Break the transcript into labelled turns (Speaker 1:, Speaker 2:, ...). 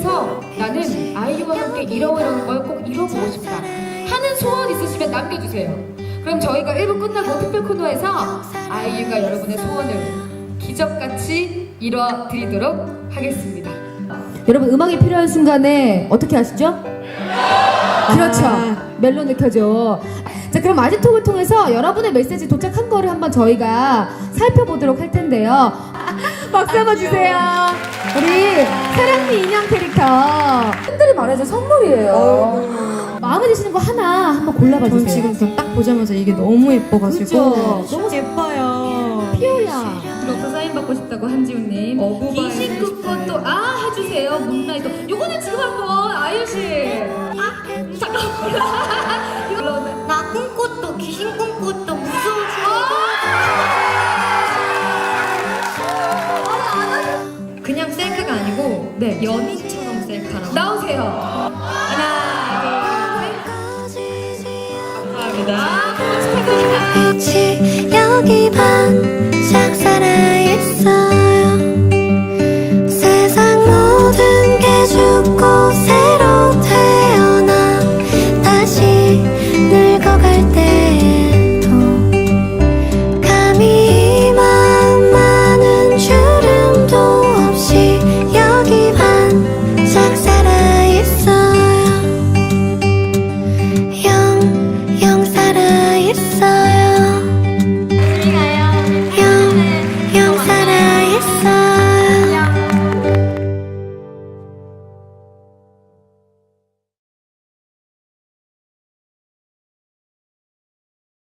Speaker 1: 미팅에서 나는 아이유와 함께 이러이러한 걸꼭 이뤄보고 싶다 하는 소원 있으시면 남겨주세요. 그럼 저희가 1부 끝나고 특별 코너에서 아이유가 여러분의 소원을 기적같이 이뤄드리도록 하겠습니다.
Speaker 2: 여러분 음악이 필요한 순간에 어떻게 하시죠? 그렇죠. 멜로 느껴줘. 자, 그럼 마지톡을 통해서 여러분의 메시지 도착한 거를 한번 저희가 살펴보도록 할 텐데요. 박수 한번 주세요. 우리 사랑니 인형 캐릭터. 팬들이 말해준 선물이에요. 마음에 드시는 거 하나 한번 골라봐
Speaker 3: 전
Speaker 2: 주세요.
Speaker 3: 지금 그냥 딱 보자마자 이게 너무 예뻐가지고
Speaker 2: 그쵸?
Speaker 3: 너무 예뻐요.
Speaker 2: 피오야.
Speaker 1: 그렇고 사인 받고 싶다고 한지훈님. 기신국 것도 아 해주세요. 문나이도. 요거는 지금 한번 아이유 씨. 아
Speaker 3: 셀카가 아니고
Speaker 1: 네.
Speaker 3: 연인처럼 셀카라고.
Speaker 1: 나오세요.
Speaker 3: 하나, 둘, 셋. 감사합니다.
Speaker 4: 여기 살아있어